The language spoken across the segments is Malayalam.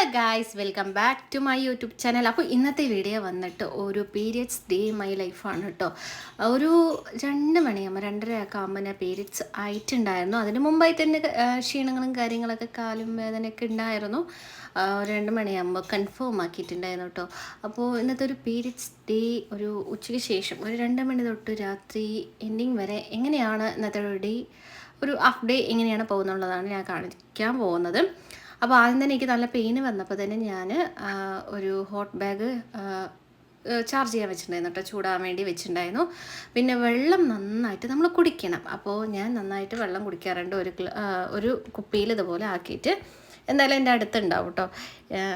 Hello guys welcome back to my YouTube channel അപ്പോൾ ഇന്നത്തെ വീഡിയോ വന്നിട്ട് ഒരു പീരിയഡ്സ് ഡേ മൈ ലൈഫാണ് കേട്ടോ ഒരു രണ്ട് മണിയാകുമ്പോൾ രണ്ടരയൊക്കെ ആകുമ്പോൾ ഞാൻ പീരിയഡ്സ് ആയിട്ടുണ്ടായിരുന്നു. അതിന് മുമ്പായിട്ട് തന്നെ ക്ഷീണങ്ങളും കാര്യങ്ങളൊക്കെ കാലും വേദനയൊക്കെ ഉണ്ടായിരുന്നു. രണ്ട് മണിയാകുമ്പോൾ കൺഫേം ആക്കിയിട്ടുണ്ടായിരുന്നു കേട്ടോ അപ്പോൾ ഇന്നത്തെ ഒരു പീരിയഡ്സ് ഡേ ഒരു ഉച്ചയ്ക്ക് ശേഷം ഒരു രണ്ട് മണി തൊട്ട് രാത്രി എൻഡിങ് വരെ എങ്ങനെയാണ് ഇന്നത്തെ ഒരു ഡേ ഒരു ഹാഫ് ഡേ എങ്ങനെയാണ് പോകുന്നുള്ളതാണ് ഞാൻ കാണിക്കാൻ പോകുന്നത്. അപ്പോൾ ആദ്യം തന്നെ എനിക്ക് നല്ല പെയിന് വന്നപ്പോൾ തന്നെ ഞാൻ ഒരു ഹോട്ട് ബാഗ് ചാർജ് ചെയ്യാൻ വെച്ചിട്ടുണ്ടായിരുന്നു കേട്ടോ ചൂടാൻ വേണ്ടി വെച്ചിട്ടുണ്ടായിരുന്നു. പിന്നെ വെള്ളം നന്നായിട്ട് നമ്മൾ കുടിക്കണം. അപ്പോൾ ഞാൻ നന്നായിട്ട് വെള്ളം കുടിക്കാറുണ്ട്. ഒരു ഒരു കുപ്പിയിൽ ഇതുപോലെ ആക്കിയിട്ട് എന്തായാലും എന്റെ അടുത്തുണ്ടാവും കേട്ടോ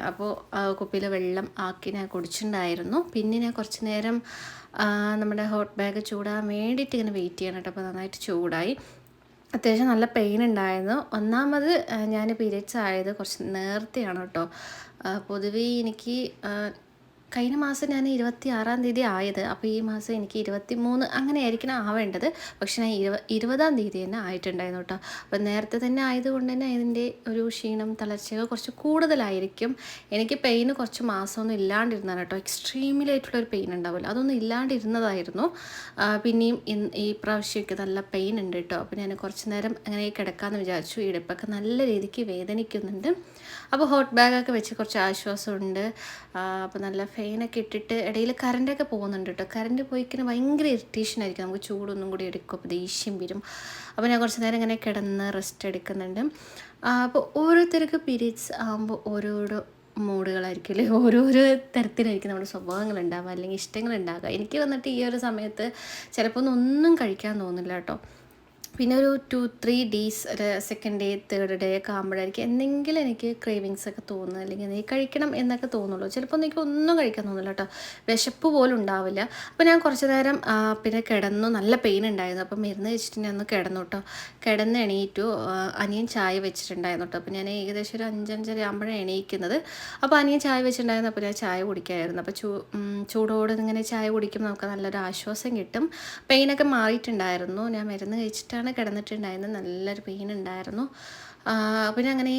അപ്പോൾ കുപ്പിയിൽ വെള്ളം ആക്കി ഞാൻ കുടിച്ചിട്ടുണ്ടായിരുന്നു. പിന്നെ ഞാൻ കുറച്ച് നേരം നമ്മുടെ ഹോട്ട് ബാഗ് ചൂടാൻ വേണ്ടിയിട്ട് ഇങ്ങനെ വെയിറ്റ് ചെയ്യണം കേട്ടോ അപ്പോൾ നന്നായിട്ട് ചൂടായി. അത്യാവശ്യം നല്ല പെയിൻ ഉണ്ടായിരുന്നു. ഒന്നാമത് ഞാൻ പീരിയഡ്സ് ആയത് കുറച്ച് നേരത്തെയാണ് കേട്ടോ. പൊതുവേ എനിക്ക് കഴിഞ്ഞ മാസം ഞാൻ ഇരുപത്തി ആറാം തീയതി ആയത്. അപ്പോൾ ഈ മാസം എനിക്ക് ഇരുപത്തി മൂന്ന് അങ്ങനെ ആയിരിക്കണം ആവേണ്ടത്. പക്ഷെ ഞാൻ ഇരുപ ഇരുപതാം തീയതി തന്നെ ആയിട്ടുണ്ടായിരുന്നു കേട്ടോ. അപ്പോൾ നേരത്തെ തന്നെ ആയതുകൊണ്ട് തന്നെ ഇതിന്റെ ഒരു ക്ഷീണം തളർച്ചയൊക്കെ കുറച്ച് കൂടുതലായിരിക്കും. എനിക്ക് പെയിന് കുറച്ച് മാസമൊന്നും ഇല്ലാണ്ടിരുന്നതാണ് കേട്ടോ. എക്സ്ട്രീമിലായിട്ടുള്ള ഒരു പെയിൻ ഉണ്ടാവില്ല അതൊന്നും ഇല്ലാണ്ടിരുന്നതായിരുന്നു. പിന്നെയും ഈ പ്രാവശ്യമൊക്കെ നല്ല പെയിൻ ഉണ്ട് കേട്ടോ. അപ്പോൾ ഞാൻ കുറച്ച് നേരം അങ്ങനെ കിടക്കാമെന്ന് വിചാരിച്ചു. ഇടുപ്പൊക്കെ നല്ല രീതിക്ക് വേദനിക്കുന്നുണ്ട്. അപ്പോൾ ഹോട്ട് ബാഗൊക്കെ വെച്ച് കുറച്ച് ആശ്വാസമുണ്ട്. അപ്പോൾ നല്ല ഫെയിനൊക്കെ ഇട്ടിട്ട് ഇടയിൽ കറണ്ടൊക്കെ പോകുന്നുണ്ട് കേട്ടോ. കറണ്ട് പോയിക്കഴിഞ്ഞാൽ ഭയങ്കര ഇറിറ്റേഷൻ ആയിരിക്കും. നമുക്ക് ചൂടൊന്നും കൂടി എടുക്കും. അപ്പോൾ ദേഷ്യം വരും. അപ്പോൾ ഞാൻ കുറച്ച് നേരം ഇങ്ങനെ കിടന്ന് റെസ്റ്റ് എടുക്കുന്നുണ്ട്. അപ്പോൾ ഓരോരുത്തർക്ക് പീരീഡ്സ് ആകുമ്പോൾ ഓരോരോ മൂഡുകളായിരിക്കും അല്ലെ? ഓരോരോ തരത്തിലായിരിക്കും നമ്മുടെ സ്വഭാവങ്ങൾ ഉണ്ടാവുക. അല്ലെങ്കിൽ ഇഷ്ടങ്ങൾ ഉണ്ടാകുക എനിക്ക് വന്നിട്ട് ഈ ഒരു സമയത്ത് ചിലപ്പോൾ ഒന്നും കഴിക്കാൻ തോന്നില്ല കേട്ടോ. പിന്നെ ഒരു ടു ത്രീ ഡേയ്സ് ഒരു സെക്കൻഡ് ഡേ തേർഡ് ഡേ ഒക്കെ ആകുമ്പോഴായിരിക്കും എന്തെങ്കിലും എനിക്ക് ക്രേവിങ്സ് ഒക്കെ തോന്നുന്നത് അല്ലെങ്കിൽ എന്തെങ്കിലും കഴിക്കണം എന്നൊക്കെ തോന്നുള്ളൂ. ചിലപ്പോൾ എനിക്ക് ഒന്നും കഴിക്കാൻ തോന്നില്ല കേട്ടോ. വിശപ്പ് പോലും ഉണ്ടാവില്ല. അപ്പോൾ ഞാൻ കുറച്ച് നേരം പിന്നെ കിടന്നു. നല്ല പെയിൻ ഉണ്ടായിരുന്നു. അപ്പോൾ മരുന്ന് വെച്ചിട്ട് ഞാൻ ഒന്ന് കിടന്നു കേട്ടോ. കിടന്ന് എണീറ്റു. അനിയൻ ചായ വെച്ചിട്ടുണ്ടായിരുന്നു കേട്ടോ. അപ്പോൾ ഞാൻ ഏകദേശം ഒരു അഞ്ചഞ്ചര ആകുമ്പോഴാണ് എണീക്കുന്നത്. അപ്പോൾ അനിയൻ ചായ വെച്ചിട്ടുണ്ടായിരുന്നു. അപ്പോൾ ഞാൻ ചായ കുടിക്കായിരുന്നു. അപ്പോൾ ചൂ ചൂടോടെ ഇങ്ങനെ ചായ കുടിക്കുമ്പോൾ നമുക്ക് നല്ലൊരു ആശ്വാസം കിട്ടും. പെയിനൊക്കെ മാറിയിട്ടുണ്ടായിരുന്നു. ഞാൻ മരുന്ന് കഴിച്ചിട്ടാണ് കിടന്നിട്ടുണ്ടായിരുന്നത് നല്ലൊരു പെയിൻ ഉണ്ടായിരുന്നു. പിന്നെ അങ്ങനെ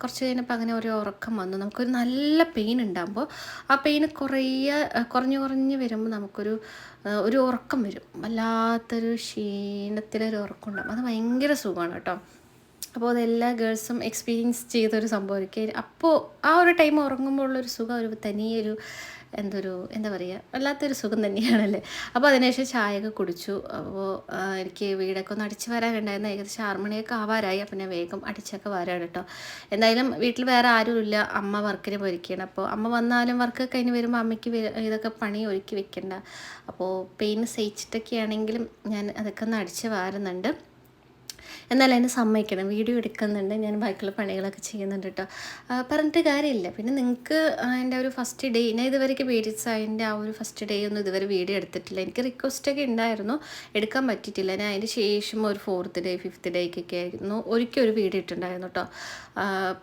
കുറച്ച് കഴിഞ്ഞപ്പോൾ അങ്ങനെ ഒരു ഉറക്കം വന്നു. നമുക്കൊരു നല്ല പെയിൻ ഉണ്ടാകുമ്പോൾ ആ പെയിൻ കുറേ കുറഞ്ഞു കുറഞ്ഞ് വരുമ്പോൾ നമുക്കൊരു ഒരു ഉറക്കം വരും. വല്ലാത്തൊരു ക്ഷീണത്തിലൊരു ഉറക്കം ഉണ്ടാകും അത് ഭയങ്കര സുഖമാണ് കേട്ടോ. അപ്പോൾ അതെല്ലാ ഗേൾസും എക്സ്പീരിയൻസ് ചെയ്തൊരു സംഭവമായിരിക്കും. അപ്പോൾ ആ ഒരു ടൈം ഉറങ്ങുമ്പോൾ ഉള്ളൊരു സുഖം ഒരു തനിയൊരു എന്തൊരു എന്താ പറയുക വല്ലാത്തൊരു സുഖം തന്നെയാണല്ലേ? അപ്പോൾ അതിനുശേഷം ചായയൊക്കെ കുടിച്ചു. അപ്പോൾ എനിക്ക് വീടൊക്കെ ഒന്ന് അടിച്ച് വരാനുണ്ടായിരുന്നു. ഏകദേശം ആറ് മണിയൊക്കെ ആവാറായി. അപ്പം ഞാൻ വേഗം അടിച്ചൊക്കെ വരാണ് കേട്ടോ. എന്തായാലും വീട്ടിൽ വേറെ ആരുമില്ല. അമ്മ വർക്കിന് പോയിരിക്കുകയാണ്. അപ്പോൾ അമ്മ വന്നാലും വർക്ക് കഴിഞ്ഞ് വരുമ്പോൾ അമ്മയ്ക്ക് ഇതൊക്കെ പണി ഒരുക്കി വെക്കണ്ട. അപ്പോൾ പെയിൻ സഹിച്ചിട്ടൊക്കെ ആണെങ്കിലും ഞാൻ അതൊക്കെ ഒന്ന് അടിച്ച് വാരുന്നുണ്ട്. എന്നാലും എന്നെ സമ്മതിക്കണം. വീഡിയോ എടുക്കുന്നുണ്ട്. ഞാൻ ബാക്കിയുള്ള പണികളൊക്കെ ചെയ്യുന്നുണ്ട് കേട്ടോ പറഞ്ഞിട്ട് കാര്യമില്ല. പിന്നെ നിങ്ങൾക്ക് എന്റെ ഒരു ഫസ്റ്റ് ഡേ ഞാൻ ഇതുവരെയ്ക്ക് പീരിയഡ്സ് അതിന്റെ ആ ഒരു ഫസ്റ്റ് ഡേ ഒന്നും ഇതുവരെ വീഡിയോ എടുത്തിട്ടില്ല. എനിക്ക് റിക്വസ്റ്റൊക്കെ ഉണ്ടായിരുന്നു. എടുക്കാൻ പറ്റിയിട്ടില്ല. ഞാൻ അതിന് ശേഷം ഒരു ഫോർത്ത് ഡേ ഫിഫ്ത്ത് ഡേക്കൊക്കെ ആയിരുന്നു. ഒരിക്കൽ ഒരു വീഡിയോ ഇട്ടുണ്ടായിരുന്നു കേട്ടോ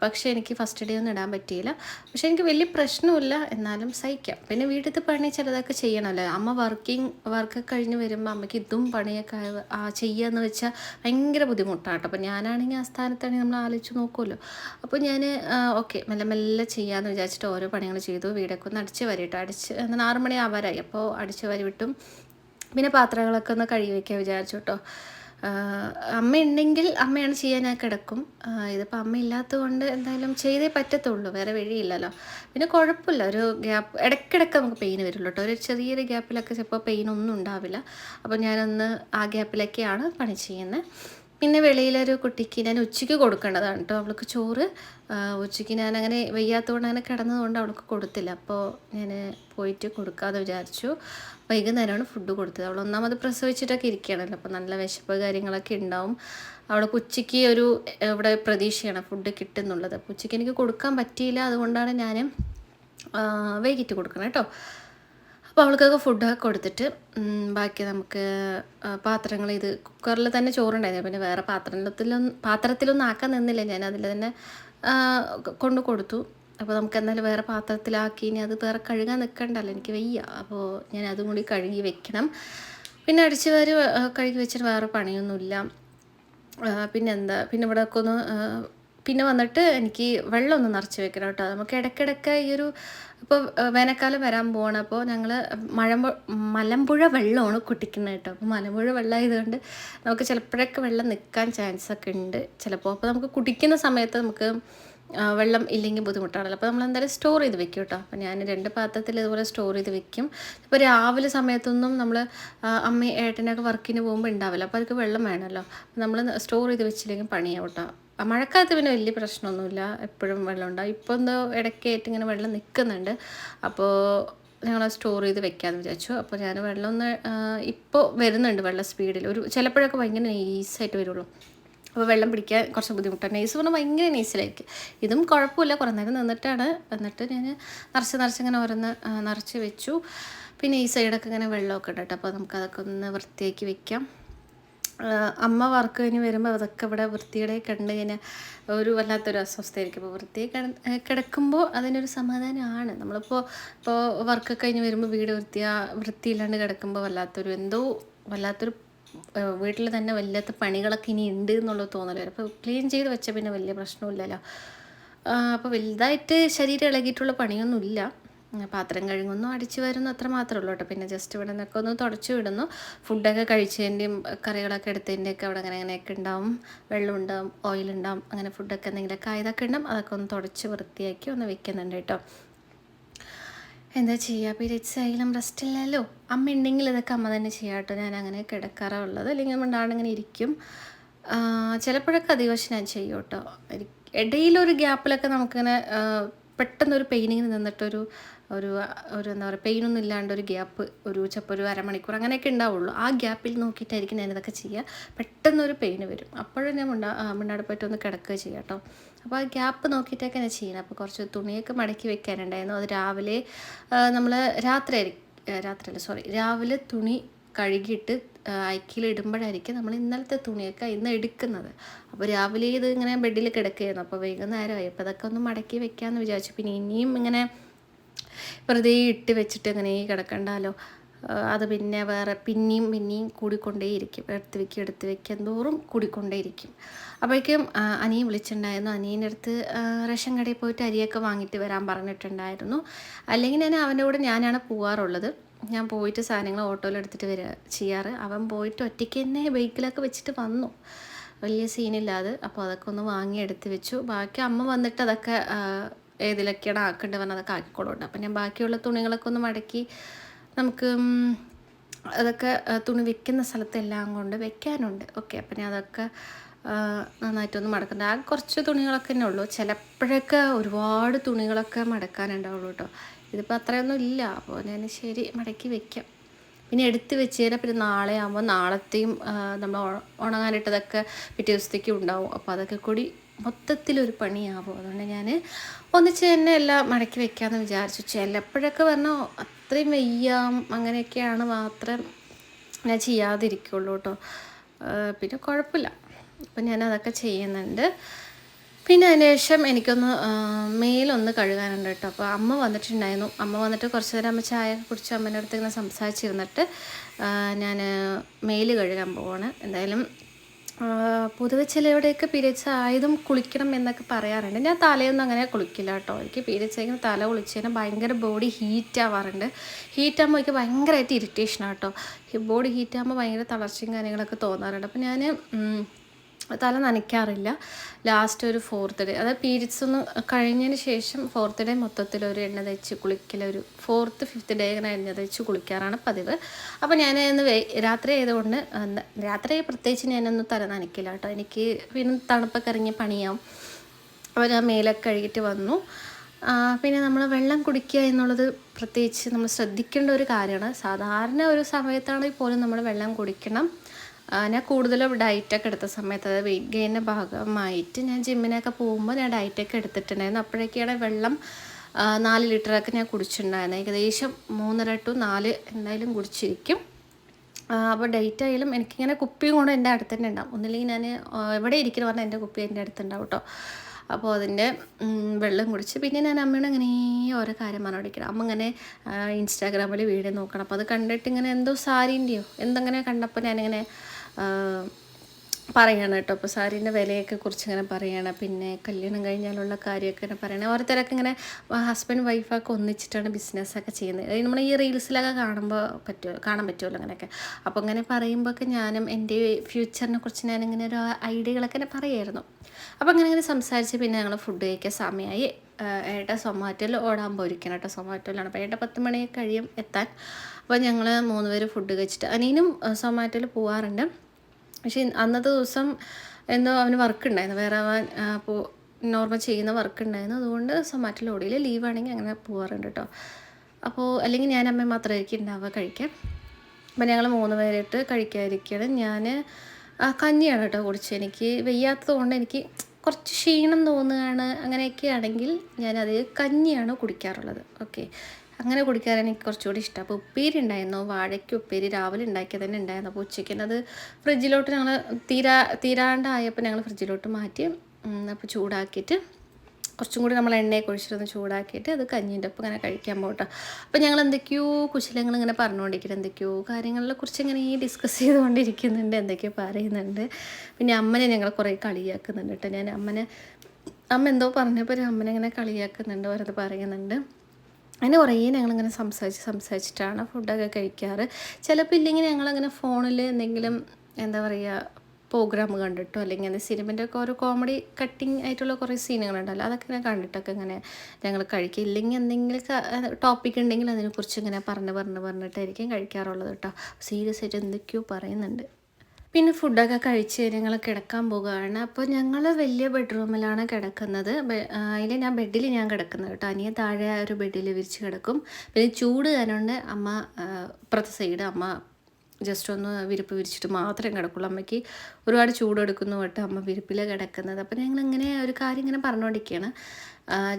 പക്ഷേ എനിക്ക് ഫസ്റ്റ് ഡേ ഒന്നും ഇടാൻ പറ്റിയില്ല. പക്ഷേ എനിക്ക് വലിയ പ്രശ്നമില്ല. എന്നാലും സഹിക്കാം. പിന്നെ വീട്ടിലത്തെ പണി ചിലതൊക്കെ ചെയ്യണമല്ലോ. അമ്മ വർക്കിംഗ് വർക്കൊക്കെ കഴിഞ്ഞ് വരുമ്പോൾ അമ്മയ്ക്ക് ഇതും പണിയൊക്കെ ചെയ്യുക എന്ന് വെച്ചാൽ ഭയങ്കര ബുദ്ധിമുട്ടാണ് അപ്പോൾ ഞാനാണെങ്കിൽ ആ സ്ഥാനത്താണെങ്കിൽ നമ്മൾ ആലോചിച്ച് നോക്കുമല്ലോ. അപ്പോൾ ഞാൻ ഓക്കെ മെല്ലെ മെല്ലെ ചെയ്യാമെന്ന് വിചാരിച്ചിട്ട് ഓരോ പണികൾ ചെയ്തു. വീടൊക്കെ ഒന്ന് അടിച്ച് വരിട്ടോ അടിച്ച് എന്നാൽ ആറ് മണി ആവാറായി. അപ്പോൾ അടിച്ച് വരി വിട്ടും. പിന്നെ പാത്രങ്ങളൊക്കെ ഒന്ന് കഴുകി വയ്ക്കാൻ വിചാരിച്ചു കേട്ടോ അമ്മ ഉണ്ടെങ്കിൽ അമ്മയാണ് ചെയ്യാൻ ഞാൻ കിടക്കും. ഇതിപ്പോൾ അമ്മ ഇല്ലാത്തതുകൊണ്ട് എന്തായാലും ചെയ്തേ പറ്റത്തുള്ളൂ. വേറെ വഴിയില്ലല്ലോ. പിന്നെ കുഴപ്പമില്ല. ഒരു ഗ്യാപ്പ് ഇടയ്ക്കിടയ്ക്ക് നമുക്ക് പെയിൻ വരുള്ളൂ കേട്ടോ ഒരു ചെറിയൊരു ഗ്യാപ്പിലൊക്കെ ചിലപ്പോൾ പെയിൻ ഒന്നും ഉണ്ടാവില്ല. അപ്പോൾ ഞാനൊന്ന് ആ ഗ്യാപ്പിലൊക്കെയാണ് പണി ചെയ്യുന്നത്. പിന്നെ വെളിയിലൊരു കുട്ടിക്ക് ഞാൻ ഉച്ചയ്ക്ക് കൊടുക്കേണ്ടതാണ് കേട്ടോ അവൾക്ക് ചോറ് ഉച്ചയ്ക്ക് ഞാൻ അങ്ങനെ വയ്യാത്തതുകൊണ്ട് അങ്ങനെ കിടന്നതുകൊണ്ട് അവൾക്ക് കൊടുത്തില്ല. അപ്പോൾ ഞാൻ പോയിട്ട് കൊടുക്കാമെന്ന് വിചാരിച്ചു. വൈകുന്നേരമാണ് ഫുഡ് കൊടുത്തത്. അവൾ ഒന്നാമത് പ്രസവിച്ചിട്ടൊക്കെ ഇരിക്കുകയാണല്ലോ. അപ്പോൾ നല്ല വിശപ്പ് കാര്യങ്ങളൊക്കെ ഉണ്ടാവും. അവൾക്ക് ഉച്ചയ്ക്ക് ഒരു ഇവിടെ പ്രതീക്ഷയാണ് ഫുഡ് കിട്ടുന്നുള്ളത്. അപ്പോൾ ഉച്ചയ്ക്ക് എനിക്ക് കൊടുക്കാൻ പറ്റിയില്ല. അതുകൊണ്ടാണ് ഞാൻ വൈകിട്ട് കൊടുക്കണം കേട്ടോ അപ്പോൾ അവൾക്കൊക്കെ ഫുഡൊക്കെ കൊടുത്തിട്ട് ബാക്കി നമുക്ക് പാത്രങ്ങൾ ഇത് കുക്കറിൽ തന്നെ ചോറുണ്ടായിരുന്നു. പിന്നെ വേറെ പാത്രത്തിലൊന്നും പാത്രത്തിലൊന്നും ആക്കാൻ നിന്നില്ല. ഞാൻ അതിൽ തന്നെ കൊണ്ട് കൊടുത്തു. അപ്പോൾ നമുക്ക് എന്നാലും വേറെ പാത്രത്തിലാക്കി ഇനി അത് വേറെ കഴുകാൻ നിൽക്കണ്ടല്ലോ. എനിക്ക് വയ്യ. അപ്പോൾ ഞാൻ അതും കൂടി കഴുകി വെക്കണം. പിന്നെ അടിച്ച് വാരി കഴുകി വെച്ചിട്ട് വേറെ പണിയൊന്നുമില്ല. പിന്നെ എന്താ പിന്നെ ഇവിടെ ഒക്കെ ഒന്ന് പിന്നെ വന്നിട്ട് എനിക്ക് വെള്ളം ഒന്ന് നിറച്ച് വെക്കണം കേട്ടോ. നമുക്ക് ഇടയ്ക്കിടയ്ക്ക് ഈ ഒരു ഇപ്പോൾ വേനൽക്കാലം വരാൻ പോവാണ്. അപ്പോൾ ഞങ്ങൾ മഴമ്പു മലമ്പുഴ വെള്ളമാണ് കുട്ടിക്കുന്നത് കേട്ടോ. അപ്പോൾ മലമ്പുഴ വെള്ളമായതുകൊണ്ട് നമുക്ക് ചിലപ്പോഴൊക്കെ വെള്ളം നിൽക്കാൻ ചാൻസ് ഒക്കെ ഉണ്ട്. ചിലപ്പോൾ അപ്പോൾ നമുക്ക് കുടിക്കുന്ന സമയത്ത് നമുക്ക് വെള്ളം ഇല്ലെങ്കിൽ ബുദ്ധിമുട്ടാണല്ലോ. അപ്പോൾ നമ്മൾ എന്തായാലും സ്റ്റോർ ചെയ്ത് വെക്കും കേട്ടോ. അപ്പോൾ ഞാൻ രണ്ട് പാത്രത്തിൽ ഇതുപോലെ സ്റ്റോർ ചെയ്ത് വെക്കും. ഇപ്പോൾ രാവിലെ സമയത്തൊന്നും നമ്മൾ അമ്മ ഏട്ടനൊക്കെ വർക്കിന് പോകുമ്പോൾ ഉണ്ടാവില്ല. അപ്പോൾ അതൊക്കെ വെള്ളം വേണമല്ലോ. നമ്മൾ സ്റ്റോർ ചെയ്ത് വെച്ചില്ലെങ്കിൽ പണിയാവും കേട്ടോ. മഴക്കാലത്ത് പിന്നെ വലിയ പ്രശ്നമൊന്നുമില്ല. എപ്പോഴും വെള്ളം ഉണ്ടാവും. ഇപ്പോൾ എന്തോ ഇടയ്ക്കായിട്ട് ഇങ്ങനെ വെള്ളം നിൽക്കുന്നുണ്ട് അപ്പോൾ ഞങ്ങൾ സ്റ്റോർ ചെയ്ത് വെക്കാമെന്ന് വിചാരിച്ചു. അപ്പോൾ ഞാൻ വെള്ളം ഒന്ന് ഇപ്പോൾ വരുന്നുണ്ട് വെള്ളം സ്പീഡിൽ ഒരു ചിലപ്പോഴൊക്കെ ഭയങ്കര നൈസായിട്ട് വരുള്ളൂ. അപ്പോൾ വെള്ളം പിടിക്കാൻ കുറച്ച് ബുദ്ധിമുട്ടാണ് നെയ്സ് പറഞ്ഞാൽ ഭയങ്കര നെയ്സിലായിരിക്കും ഇതും കുഴപ്പമില്ല. കുറേ നേരം നിന്നിട്ടാണ്. എന്നിട്ട് ഞാൻ നിറച്ച് നിറച്ച് ഇങ്ങനെ ഓരോന്ന് നിറച്ച് വെച്ചു. പിന്നെ ഈ സൈഡൊക്കെ ഇങ്ങനെ വെള്ളമൊക്കെ ഉണ്ട് കേട്ടോ അപ്പോൾ നമുക്കതൊക്കെ ഒന്ന് വൃത്തിയാക്കി വെക്കാം. അമ്മ വർക്ക് കഴിഞ്ഞ് വരുമ്പോൾ അതൊക്കെ ഇവിടെ വൃത്തിയുടെ കണ്ട് കഴിഞ്ഞാൽ ഒരു വല്ലാത്തൊരു അസ്വസ്ഥയായിരിക്കും. അപ്പോൾ വൃത്തി കിടക്കുമ്പോൾ അതിനൊരു സമാധാനമാണ്. നമ്മളിപ്പോൾ ഇപ്പോൾ വർക്കൊക്കെ കഴിഞ്ഞ് വരുമ്പോൾ വീട് വൃത്തിയാ വൃത്തിയില്ലാണ്ട് കിടക്കുമ്പോൾ വല്ലാത്തൊരു എന്തോ വല്ലാത്തൊരു വീട്ടിൽ തന്നെ വല്ലാത്ത പണികളൊക്കെ ഇനി ഉണ്ട് എന്നുള്ളത് തോന്നൽ വരും. അപ്പോൾ ക്ലീൻ ചെയ്ത് വെച്ചാൽ പിന്നെ വലിയ പ്രശ്നമില്ലല്ലോ അപ്പോൾ വലുതായിട്ട് ശരീരം ഇളകിയിട്ടുള്ള പണിയൊന്നുമില്ല. പാത്രം കഴുകുന്നു അടിച്ചു വരുന്നു അത്ര മാത്രമേ ഉള്ളൂ കേട്ടോ. പിന്നെ ജസ്റ്റ് ഇവിടെ നിന്നൊക്കെ ഒന്ന് തുടച്ചു വിടുന്നു. ഫുഡൊക്കെ കഴിച്ചതിന്റെയും കറികളൊക്കെ എടുത്തതിന്റെയൊക്കെ അവിടെ അങ്ങനെ അങ്ങനെയൊക്കെ ഉണ്ടാവും. വെള്ളം ഉണ്ടാവും ഓയിൽ ഉണ്ടാവും അങ്ങനെ ഫുഡൊക്കെ എന്തെങ്കിലുമൊക്കെ ആയതൊക്കെ ഉണ്ടാവും. അതൊക്കെ ഒന്ന് തുടച്ച് വൃത്തിയാക്കി ഒന്ന് വെക്കുന്നുണ്ട് കേട്ടോ. എന്താ ചെയ്യുക പീരിയഡ്സ് ആയാലും റെസ്റ്റ് ഇല്ലല്ലോ. അമ്മ ഉണ്ടെങ്കിൽ ഇതൊക്കെ അമ്മ തന്നെ ചെയ്യാം കേട്ടോ. ഞാൻ അങ്ങനെ കിടക്കാറാണ് ഉള്ളത് അല്ലെങ്കിൽ നമ്മൾ ഇങ്ങനെ ഇരിക്കും. ചിലപ്പോഴൊക്കെ അധികവശം ഞാൻ ചെയ്യും കേട്ടോ. ഇടയിലൊരു ഗ്യാപ്പിലൊക്കെ നമുക്കിങ്ങനെ പെട്ടെന്നൊരു പെയിനിങ്ങിന് നിന്നിട്ടൊരു ഒരു ഒരു എന്താ പറയുക പെയിനൊന്നും ഇല്ലാണ്ട് ഒരു ഗ്യാപ്പ് ഒരു ചിലപ്പോൾ ഒരു അരമണിക്കൂർ അങ്ങനെയൊക്കെ ഉണ്ടാവുള്ളൂ. ആ ഗ്യാപ്പിൽ നോക്കിയിട്ടായിരിക്കും ഞാനിതൊക്കെ ചെയ്യുക. പെട്ടെന്നൊരു പെയിന് വരും. അപ്പോഴും ഞാൻ മുണ്ടാ ഒന്ന് കിടക്കുക ചെയ്യാം കേട്ടോ. അപ്പോൾ ആ ഗ്യാപ്പ് നോക്കിയിട്ടൊക്കെ ഞാൻ ചെയ്യണം. അപ്പോൾ കുറച്ച് തുണിയൊക്കെ മടക്കി വെക്കാനുണ്ടായിരുന്നു. അത് രാവിലെ നമ്മൾ രാത്രി രാത്രി അല്ല സോറി രാവിലെ തുണി കഴുകിയിട്ട് അയക്കിൽ ഇടുമ്പോഴായിരിക്കും നമ്മൾ ഇന്നലത്തെ തുണിയൊക്കെ ഇന്ന് എടുക്കുന്നത്. അപ്പോൾ രാവിലെ ഇത് ഇങ്ങനെ ബെഡിൽ കിടക്കുകയായിരുന്നു. അപ്പോൾ വൈകുന്നേരമായി. അപ്പോൾ അതൊക്കെ ഒന്ന് മടക്കി വെക്കാമെന്ന് വിചാരിച്ചു. പിന്നെ ഇനിയും ഇങ്ങനെ വെറുതെ ഇട്ട് വെച്ചിട്ട് അങ്ങനെ കിടക്കണ്ടല്ലോ അത് പിന്നെ വേറെ പിന്നെയും പിന്നെയും കൂടിക്കൊണ്ടേയിരിക്കും. എടുത്ത് വെക്കുക എടുത്ത് വെക്കുക തോറും കൂടിക്കൊണ്ടേയിരിക്കും. അപ്പോഴേക്കും അനിയും വിളിച്ചിട്ടുണ്ടായിരുന്നു. അനിയന്റെ അടുത്ത് റേഷൻ കടയിൽ പോയിട്ട് അരിയൊക്കെ വാങ്ങിയിട്ട് വരാൻ പറഞ്ഞിട്ടുണ്ടായിരുന്നു. അല്ലെങ്കിൽ ഞാൻ അവന്റെ കൂടെ ഞാനാണ് പോവാറുള്ളത്. ഞാൻ പോയിട്ട് സാധനങ്ങൾ ഓട്ടോയിൽ എടുത്തിട്ട് വരിക ചെയ്യാറ്. അവൻ പോയിട്ട് ഒറ്റയ്ക്ക് തന്നെ ബൈക്കിലൊക്കെ വെച്ചിട്ട് വന്നു. വലിയ സീനില്ലാതെ അപ്പോൾ അതൊക്കെ ഒന്ന് വാങ്ങി എടുത്ത് വെച്ചു. ബാക്കി അമ്മ വന്നിട്ട് അതൊക്കെ ഏതിലൊക്കെയാണ് ആക്കേണ്ടത് പറഞ്ഞാൽ അതൊക്കെ ആക്കിക്കോളുണ്ട് അപ്പം ഞാൻ ബാക്കിയുള്ള തുണികളൊക്കെ ഒന്ന് മടക്കി നമുക്ക് അതൊക്കെ തുണി വെക്കുന്ന സ്ഥലത്തെല്ലാം കൊണ്ട് വെക്കാനുണ്ട്. ഓക്കെ അപ്പം ഞാൻ അതൊക്കെ നന്നായിട്ടൊന്ന് മടക്കുന്നുണ്ട് ആ കുറച്ച് തുണികളൊക്കെ തന്നെ ഉള്ളൂ. ചിലപ്പോഴൊക്കെ ഒരുപാട് തുണികളൊക്കെ മടക്കാനുണ്ടാവുള്ളൂ കേട്ടോ. ഇതിപ്പോൾ അത്രയൊന്നും ഇല്ല. അപ്പോൾ ഞാൻ ശരി മടക്കി വെക്കാം. പിന്നെ എടുത്ത് വെച്ച് കഴിഞ്ഞാൽ പിന്നെ നാളെ ആകുമ്പോൾ നാളത്തെയും നമ്മൾ ഉണ- ഉണങ്ങാനിട്ടതൊക്കെ പിറ്റേ ദിവസത്തേക്കും ഉണ്ടാവും. അപ്പോൾ അതൊക്കെ കൂടി മൊത്തത്തിലൊരു പണിയാവും. അതുകൊണ്ട് ഞാൻ ഒന്നിച്ച് തന്നെ എല്ലാം മടക്കി വെക്കാമെന്ന് വിചാരിച്ചു. ചിലപ്പോഴൊക്കെ പറഞ്ഞാൽ അത്രയും വെയ്യാം അങ്ങനെയൊക്കെയാണ് മാത്രം ഞാൻ ചെയ്യാതിരിക്കുള്ളൂ കേട്ടോ പിന്നെ കുഴപ്പമില്ല അപ്പം ഞാൻ അതൊക്കെ ചെയ്യുന്നുണ്ട്. പിന്നെ അതിന് ശേഷം എനിക്കൊന്ന് മേലൊന്ന് കഴുകാനുണ്ട് കേട്ടോ അപ്പോൾ അമ്മ വന്നിട്ടുണ്ടായിരുന്നു. അമ്മ വന്നിട്ട് കുറച്ച് നേരം അമ്മ ചായ കുടിച്ച് അമ്മേന്റെ അടുത്ത് ഇങ്ങനെ സംസാരിച്ചിരുന്നിട്ട് ഞാൻ മേൽ കഴുകാൻ പോവാണ്. എന്തായാലും പൊതുവെ ചിലവിടെയൊക്കെ പീരിയഡ്സ് ആയതും കുളിക്കണം എന്നൊക്കെ പറയാറുണ്ട്. ഞാൻ തലയൊന്നും അങ്ങനെ കുളിക്കില്ല കേട്ടോ. എനിക്ക് പീരിയഡ്സ് ആയി തല കുളിച്ച് കഴിഞ്ഞാൽ ഭയങ്കര ബോഡി ഹീറ്റ് ആവാറുണ്ട്. ഹീറ്റ് ആകുമ്പോൾ എനിക്ക് ഭയങ്കരമായിട്ട് ഇറിറ്റേഷനാണ് കേട്ടോ. ബോഡി ഹീറ്റ് ആകുമ്പോൾ ഭയങ്കര തളർച്ചയും കാര്യങ്ങളൊക്കെ തോന്നാറുണ്ട്. അപ്പോൾ ഞാൻ തല നനയ്ക്കാറില്ല. ലാസ്റ്റ് ഒരു ഫോർത്ത് ഡേ അതായത് പീരിയഡ്സ് ഒന്ന് കഴിഞ്ഞതിന് ശേഷം ഫോർത്ത് ഡേ മൊത്തത്തിൽ ഒരു എണ്ണ തേച്ച് കുളിക്കൽ ഒരു ഫോർത്ത് ഫിഫ്ത്ത് ഡേ ഇങ്ങനെ എണ്ണ തേച്ച് കുളിക്കാറാണ് പതിവ്. അപ്പോൾ ഞാൻ ഇന്ന് രാത്രി ആയതുകൊണ്ട് രാത്രി പ്രത്യേകിച്ച് ഞാനൊന്നും തല നനയ്ക്കില്ല കേട്ടോ. എനിക്ക് പിന്നെ തണുപ്പൊക്കെ ഇറങ്ങി പണിയാവും. അപ്പോൾ ഞാൻ മേലൊക്കെ കഴുകിയിട്ട് വന്നു. പിന്നെ നമ്മൾ വെള്ളം കുടിക്കുക എന്നുള്ളത് പ്രത്യേകിച്ച് നമ്മൾ ശ്രദ്ധിക്കേണ്ട ഒരു കാര്യമാണ്. സാധാരണ ഒരു സമയത്താണെങ്കിൽ പോലും നമ്മൾ വെള്ളം കുടിക്കണം. ഞാൻ കൂടുതലും ഡയറ്റൊക്കെ എടുത്ത സമയത്ത് അതായത് വെയിറ്റ് ഗെയിനിന്റെ ഭാഗമായിട്ട് ഞാൻ ജിമ്മിനൊക്കെ പോകുമ്പോൾ ഞാൻ ഡയറ്റൊക്കെ എടുത്തിട്ടുണ്ടായിരുന്നു. അപ്പോഴൊക്കെയാണ് വെള്ളം നാല് ലിറ്ററൊക്കെ ഞാൻ കുടിച്ചിട്ടുണ്ടായിരുന്നു. ഏകദേശം മൂന്നര ടു നാല് എന്തായാലും കുടിച്ചിരിക്കും. അപ്പോൾ ഡേറ്റ് ആയാലും എനിക്കിങ്ങനെ കുപ്പിയും കൂടെ എന്റെ അടുത്ത് തന്നെ ഉണ്ടാവും. ഒന്നില്ലെങ്കിൽ ഞാൻ എവിടെ ഇരിക്കുന്നു പറഞ്ഞാൽ എന്റെ കുപ്പി എന്റെ അടുത്തുണ്ടാവും കേട്ടോ അപ്പോൾ അതിന്റെ വെള്ളം കുടിച്ച് പിന്നെ ഞാൻ അമ്മയോട് അങ്ങനെ ഓരോ കാര്യം പറഞ്ഞോടിക്കണം അമ്മ ഇങ്ങനെ ഇൻസ്റ്റാഗ്രാമിൽ വീഡിയോ നോക്കണം. അപ്പോൾ അത് കണ്ടിട്ട് ഇങ്ങനെ എന്തോ സാരീന്റെയോ എന്തെങ്ങനെ കണ്ടപ്പോൾ ഞാനിങ്ങനെ പറയണം കേട്ടോ. അപ്പോൾ സാരീന്റെ വിലയൊക്കെ കുറിച്ച് ഇങ്ങനെ പറയണം. പിന്നെ കല്യാണം കഴിഞ്ഞാലുള്ള കാര്യമൊക്കെ ഇങ്ങനെ പറയണം. ഓരോരുത്തരൊക്കെ ഇങ്ങനെ ഹസ്ബൻഡ് വൈഫൊക്കെ ഒന്നിച്ചിട്ടാണ് ബിസിനസ്സൊക്കെ ചെയ്യുന്നത്. നമ്മൾ ഈ റീൽസിലൊക്കെ കാണുമ്പോൾ പറ്റുമോ കാണാൻ പറ്റുമല്ലോ അങ്ങനെയൊക്കെ. അപ്പോൾ അങ്ങനെ പറയുമ്പോഴൊക്കെ ഞാനും എന്റെ ഫ്യൂച്ചറിനെ കുറിച്ച് ഞാനിങ്ങനെ ഒരു ഐഡിയകളൊക്കെ ഇങ്ങനെ പറയായിരുന്നു. അപ്പോൾ അങ്ങനെ അങ്ങനെ സംസാരിച്ച് പിന്നെ ഞങ്ങൾ ഫുഡ് കഴിക്കാൻ സമയമായി ഏട്ട സൊമാറ്റോയിൽ ഓടാൻ പോയിരിക്കണം കേട്ടോ. സൊമാറ്റോയിലാണ്. അപ്പോൾ ഏട്ട പത്ത് മണി കഴിയും എത്താൻ. അപ്പോൾ ഞങ്ങൾ മൂന്ന് പേര് ഫുഡ് കഴിച്ചിട്ട് അനിയനും സൊമാറ്റോയിൽ പോവാറുണ്ട്. പക്ഷേ അന്നത്തെ ദിവസം എന്തോ അവന് വർക്ക് ഉണ്ടായിരുന്നു വേറെ അവൻ അപ്പോൾ നോർമൽ ചെയ്യുന്ന വർക്ക് ഉണ്ടായിരുന്നു അതുകൊണ്ട് സൊമാറ്റോ ലോഡിയിൽ ലീവ് ആണെങ്കിൽ അങ്ങനെ പോകാറുണ്ട് കേട്ടോ അപ്പോൾ അല്ലെങ്കിൽ ഞാൻ അമ്മ മാത്രമായിരിക്കും ഉണ്ടാവുക കഴിക്കാൻ. അപ്പം ഞങ്ങൾ മൂന്ന് പേരിട്ട് കഴിക്കാതിരിക്കുകയാണ്. ഞാൻ കഞ്ഞിയാണ് കേട്ടോ കുടിച്ചത്. എനിക്ക് വെയ്യാത്തത് കൊണ്ട് എനിക്ക് കുറച്ച് ക്ഷീണം തോന്നുകയാണ് അങ്ങനെയൊക്കെ ആണെങ്കിൽ ഞാനത് കഞ്ഞിയാണ് കുടിക്കാറുള്ളത്. ഓക്കെ. അങ്ങനെ കുടിക്കാൻ എനിക്ക് കുറച്ചുകൂടി ഇഷ്ടം. അപ്പോൾ ഉപ്പേരി ഉണ്ടായിരുന്നു. വാഴയ്ക്ക് ഉപ്പേരി രാവിലെ ഉണ്ടാക്കിയത് തന്നെ ഉണ്ടായിരുന്നു. അപ്പോൾ ഉച്ചയ്ക്കുന്നത് അത് ഫ്രിഡ്ജിലോട്ട് ഞങ്ങൾ തീരാ തീരാണ്ടായപ്പോൾ ഞങ്ങൾ ഫ്രിഡ്ജിലോട്ട് മാറ്റി അപ്പോൾ ചൂടാക്കിയിട്ട് കുറച്ചും കൂടി നമ്മൾ എണ്ണയൊക്കെ കുഴിച്ചിരുന്ന് ചൂടാക്കിയിട്ട് അത് കഞ്ഞിന്റെ ഒപ്പം ഇങ്ങനെ കഴിക്കാൻ പോകട്ടോ. അപ്പോൾ ഞങ്ങൾ എന്തൊക്കെയോ കുശലങ്ങൾ ഇങ്ങനെ പറഞ്ഞുകൊണ്ടിരിക്കുന്നത് എന്തൊക്കെയോ കാര്യങ്ങളെ കുറിച്ച് ഇങ്ങനെ ഈ ഡിസ്കസ് ചെയ്തുകൊണ്ടിരിക്കുന്നുണ്ട്. എന്തൊക്കെയോ പറയുന്നുണ്ട്. പിന്നെ അമ്മനെ ഞങ്ങൾ കുറേ കളിയാക്കുന്നുണ്ട് കേട്ടോ. ഞാൻ അമ്മനെ അമ്മ എന്തോ പറഞ്ഞപ്പോൾ അമ്മനെ ഇങ്ങനെ കളിയാക്കുന്നുണ്ട് ഓരോ പറയുന്നുണ്ട്. അങ്ങനെ കുറേ ഞങ്ങളിങ്ങനെ സംസാരിച്ച് സംസാരിച്ചിട്ടാണ് ഫുഡൊക്കെ കഴിക്കാറ്. ചിലപ്പോൾ ഇല്ലെങ്കിൽ ഞങ്ങളങ്ങനെ ഫോണിൽ എന്തെങ്കിലും എന്താ പറയുക പ്രോഗ്രാം കണ്ടിട്ടോ അല്ലെങ്കിൽ സിനിമന്റെ ഒക്കെ ഓരോ കോമഡി കട്ടിങ് ആയിട്ടുള്ള കുറേ സീനുകളുണ്ടല്ലോ അതൊക്കെ ഇങ്ങനെ കണ്ടിട്ടൊക്കെ ഇങ്ങനെ ഞങ്ങൾ കഴിക്കുക ഇല്ലെങ്കിൽ എന്തെങ്കിലും ടോപ്പിക് ഉണ്ടെങ്കിൽ അതിനെക്കുറിച്ച് ഇങ്ങനെ പറഞ്ഞ് പറഞ്ഞ് പറഞ്ഞിട്ടായിരിക്കും കഴിക്കാറുള്ളത് കേട്ടോ. സീരിയസ് ആയിട്ട് എന്തൊക്കെയോ പറയുന്നുണ്ട്. പിന്നെ ഫുഡൊക്കെ കഴിച്ച് ഞങ്ങൾ കിടക്കാൻ പോകുകയാണ് അപ്പോൾ ഞങ്ങൾ വലിയ ബെഡ്റൂമിലാണ് കിടക്കുന്നത്. അതിൽ ഞാൻ ബെഡിൽ ഞാൻ കിടക്കുന്നത് കേട്ടോ. അനിയ താഴെ ഒരു ബെഡിൽ വിരിച്ച് കിടക്കും. പിന്നെ ചൂട് കാരണം അമ്മ ഇപ്പുറത്തെ സൈഡ് അമ്മ ജസ്റ്റ് ഒന്ന് വിരിപ്പ് വിരിച്ചിട്ട് മാത്രമേ കിടക്കുള്ളൂ. അമ്മയ്ക്ക് ഒരുപാട് ചൂടെടുക്കുന്നു കേട്ടോ അമ്മ വിരിപ്പിൽ കിടക്കുന്നത്. അപ്പോൾ ഞങ്ങൾ ഇങ്ങനെ ഒരു കാര്യം ഇങ്ങനെ പറഞ്ഞുകൊണ്ടിരിക്കുകയാണ്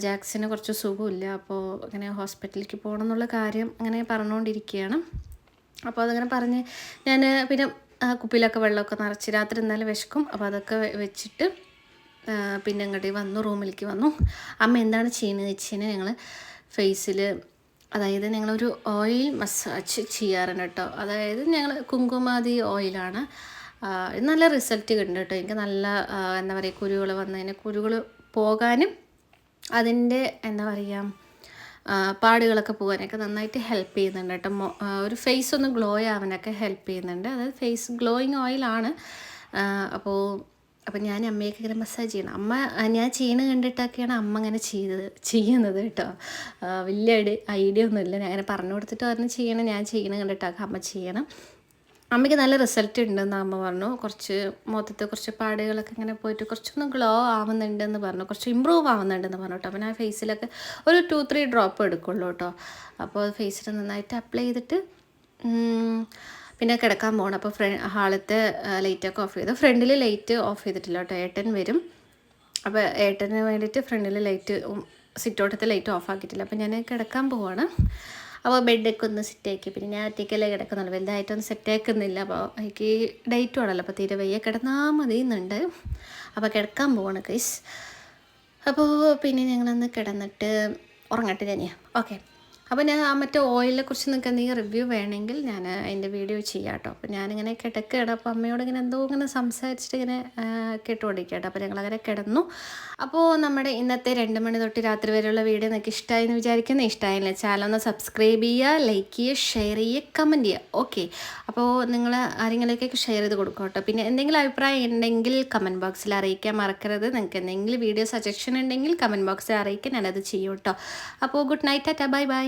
ജാക്സിന് കുറച്ച് സുഖമില്ല. അപ്പോൾ ഇങ്ങനെ ഹോസ്പിറ്റലിലേക്ക് പോകണം എന്നുള്ള കാര്യം അങ്ങനെ പറഞ്ഞുകൊണ്ടിരിക്കുകയാണ് അപ്പോൾ അതങ്ങനെ പറഞ്ഞ് ഞാൻ പിന്നെ കുപ്പിയിലൊക്കെ വെള്ളമൊക്കെ നിറച്ച് രാത്രി എന്നാലും വിശക്കും. അപ്പോൾ അതൊക്കെ വെച്ചിട്ട് പിന്നെ അങ്ങോട്ട് വന്നു റൂമിലേക്ക് വന്നു. അമ്മ എന്താണ് ചെയ്യുന്നത് വെച്ച് കഴിഞ്ഞാൽ ഞങ്ങൾ ഫേസിൽ അതായത് ഞങ്ങളൊരു ഓയിൽ മസാജ് ചെയ്യാറുണ്ട് കേട്ടോ. അതായത് ഞങ്ങൾ കുങ്കുമാതി ഓയിലാണ്. നല്ല റിസൾട്ട് കിട്ടും കേട്ടോ. എനിക്ക് നല്ല എന്താ പറയുക കുരുകൾ വന്നതിന് കുരുകൾ പോകാനും അതിന്റെ എന്താ പറയുക പാടുകളൊക്കെ പോകാനൊക്കെ നന്നായിട്ട് ഹെൽപ്പ് ചെയ്യുന്നുണ്ട് കേട്ടോ. ഒരു ഫേസ് ഒന്ന് ഗ്ലോ ആവാനൊക്കെ ഹെൽപ്പ് ചെയ്യുന്നുണ്ട്. അതായത് ഫേസ് ഗ്ലോയിങ് ഓയിലാണ് അപ്പോൾ അപ്പം ഞാൻ അമ്മയൊക്കെ ഇങ്ങനെ മസാജ് ചെയ്യണം. അമ്മ ഞാൻ ചെയ്യണ കണ്ടിട്ടൊക്കെയാണ് അമ്മ അങ്ങനെ ചെയ്തത് ചെയ്യുന്നത് കേട്ടോ. വലിയ ഐഡിയ ഒന്നുമില്ല. ഞാൻ അങ്ങനെ പറഞ്ഞു കൊടുത്തിട്ട് പറഞ്ഞ് ചെയ്യണം. ഞാൻ ചെയ്യണ കണ്ടിട്ടൊക്കെ അമ്മ ചെയ്യണം. അമ്മയ്ക്ക് നല്ല റിസൾട്ട് ഉണ്ടെന്ന് അമ്മ പറഞ്ഞു. കുറച്ച് മൊത്തത്തിൽ കുറച്ച് പാടുകളൊക്കെ ഇങ്ങനെ പോയിട്ട് കുറച്ചൊന്ന് ഗ്ലോ ആവുന്നുണ്ടെന്ന് പറഞ്ഞു. കുറച്ച് ഇമ്പ്രൂവ് ആവുന്നുണ്ടെന്ന് പറഞ്ഞു കേട്ടോ. അപ്പോൾ ഞാൻ ഫേസിലൊക്കെ ഒരു ടു ത്രീ ഡ്രോപ്പ് എടുക്കുള്ളൂ കേട്ടോ. അപ്പോൾ ഫേസിൽ നന്നായിട്ട് അപ്ലൈ ചെയ്തിട്ട് പിന്നെ കിടക്കാൻ പോകണം അപ്പോൾ ഫ്ര ഹാളത്തെ ലൈറ്റൊക്കെ ഓഫ് ചെയ്തു. ഫ്രണ്ടിൽ ലൈറ്റ് ഓഫ് ചെയ്തിട്ടില്ല കേട്ടോ. ഏട്ടൻ വരും. അപ്പോൾ ഏട്ടന് വേണ്ടിയിട്ട് ഫ്രണ്ടിൽ ലൈറ്റ് സിറ്റോട്ടത്തെ ലൈറ്റ് ഓഫ് ആക്കിയിട്ടില്ല. അപ്പോൾ ഞാൻ കിടക്കാൻ പോവാണ്. അപ്പോൾ ബെഡൊക്കെ ഒന്ന് സെറ്റാക്കി. പിന്നെ ഞാൻ ഒറ്റയ്ക്കല്ലേ കിടക്കുന്നുള്ളൂ. വലുതായിട്ടൊന്നും സെറ്റാക്കുന്നില്ല. അപ്പോൾ എനിക്ക് ഡേറ്റ് വേണമല്ലോ. അപ്പോൾ തീരെ വയ്യ. കിടന്നാൽ മതി എന്നുണ്ട്. അപ്പോൾ കിടക്കാൻ പോവാണ് കൈസ് അപ്പോൾ പിന്നെ ഞങ്ങളൊന്ന് കിടന്നിട്ട് ഉറങ്ങട്ടെ തന്നെയാണ് ഓക്കെ അപ്പോൾ ഞാൻ ആ മറ്റേ ഓയിലിനെ കുറിച്ച് നിങ്ങൾക്ക് എന്തെങ്കിലും റിവ്യൂ വേണമെങ്കിൽ ഞാൻ അതിന്റെ വീഡിയോ ചെയ്യാം കേട്ടോ അപ്പോൾ ഞാനിങ്ങനെ കിടക്കുകയാണ്. അപ്പോൾ അമ്മയോട് ഇങ്ങനെ എന്തോ ഇങ്ങനെ സംസാരിച്ചിട്ട് ഇങ്ങനെ കേട്ടുകൊണ്ടിരിക്കട്ടോ കേട്ടോ അപ്പോൾ ഞങ്ങളങ്ങനെ കിടന്നു. അപ്പോൾ നമ്മുടെ ഇന്നത്തെ രണ്ട് മണി തൊട്ട് രാത്രി വരെയുള്ള വീഡിയോ നിങ്ങൾക്ക് ഇഷ്ടമായി എന്ന് വിചാരിക്കുന്നു. ഇഷ്ടമായില്ല ചാനൽ ഒന്ന് സബ്സ്ക്രൈബ് ചെയ്യുക ലൈക്ക് ചെയ്യുക ഷെയർ ചെയ്യുക കമന്റ് ചെയ്യുക. ഓക്കെ അപ്പോൾ നിങ്ങൾ ആരെങ്കിലേക്കൊക്കെ ഷെയർ ചെയ്ത് കൊടുക്കും കേട്ടോ പിന്നെ എന്തെങ്കിലും അഭിപ്രായം ഉണ്ടെങ്കിൽ കമന്റ് ബോക്സിൽ അറിയിക്കാൻ മറക്കരുത്. നിങ്ങൾക്ക് എന്തെങ്കിലും വീഡിയോ സജഷൻ ഉണ്ടെങ്കിൽ കമന്റ് ബോക്സിൽ അറിയിക്കാൻ ഞാനത് ചെയ്യും കേട്ടോ അപ്പോൾ good night tata. Bye bye